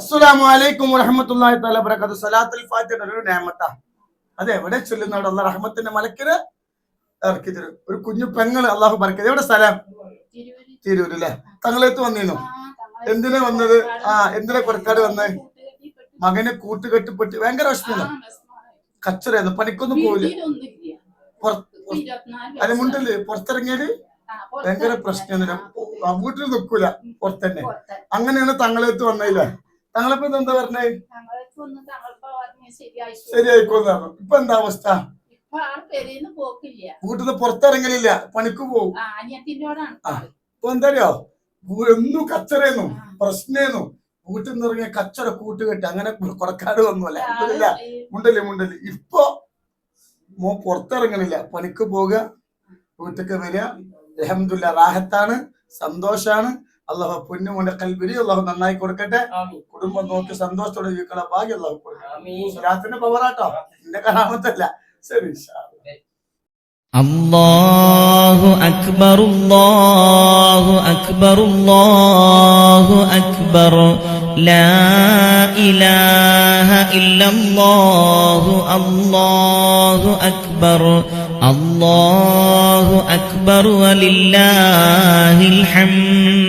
അസ്സലാമു അലൈക്കും വറഹ്മത്തുള്ളാഹി തആല ബറകാത്തു സലാത്തുൽ ഫാത്തിഹ ഒരു നേമത്ത. അതെ എവിടെ ചൊല്ലുന്ന അവിടെ അള്ളാഹ് റഹ്മത്തിന്റെ മലക്കിന് ഇറക്കി തരും. ഒരു കുഞ്ഞു പെങ്ങൾ അള്ളാഹു ബർക്കത് എവിടെ സ്ഥലം? തിരൂര് അല്ലേ തങ്ങളെത്ത് വന്നിരുന്നു എന്തിനാ വന്നത്? ആ എന്തിനാ കൊടക്കാട് വന്നത് മകനെ കൂട്ടുകെട്ടിപ്പെട്ട് ഭയങ്കര വിഷമം കച്ചറയായിരുന്നു പണിക്കൊന്നും പോവില്ല? അതിന് മുണ്ടിൽ പുറത്തിറങ്ങിയാൽ ഭയങ്കര പ്രശ്നം വീട്ടിൽ നിൽക്കൂല പുറത്തന്നെ. അങ്ങനെയാണ് തങ്ങളെത്ത് വന്നതില്ല തങ്ങളിപ്പോ ഇത് എന്താ പറഞ്ഞേ? ശരിയായിക്കോന്ന് പറഞ്ഞു. ഇപ്പൊ എന്താ അവസ്ഥ? വീട്ടിന്ന് വീട്ടിൽ നിന്ന് പുറത്തിറങ്ങലില്ല. പണിക്ക് പോകും. ഇപ്പൊ എന്തറിയോ? എന്നും കച്ചറയെന്നു പ്രശ്നേന്നു. വീട്ടിൽ നിന്ന് ഇറങ്ങിയ കച്ചറ കൂട്ടുകെട്ടി അങ്ങനെ കൊടക്കാട് വന്നു അല്ലെ? അല്ല മുണ്ടല്ലേ മുണ്ടൽ ഇപ്പൊ മോ പുറത്തിറങ്ങണില്ല പണിക്ക് പോവുക വീട്ടിലേക്ക് വരിക. അലഹമില്ല റാഹത്താണ് സന്തോഷാണ്. അള്ളാഹു പൊന്നുമോന്റെ കൽബിരി അള്ളാഹു നന്നായി കൊടുക്കട്ടെ കുടുംബം നോക്കി സന്തോഷത്തോടെ ജീവിക്കണ ഭാഗ്യം അള്ളാഹു കൊടുക്കട്ടെ സ്വലാത്തിന്റെ പവറാട്ടോ എന്റെ കലാമത്തല്ല ശരി ഇൻഷാ അല്ലാ. الله أكبر الله أكبر الله أكبر لا إله إلا الله الله أكبر الله أكبر ولله الحمد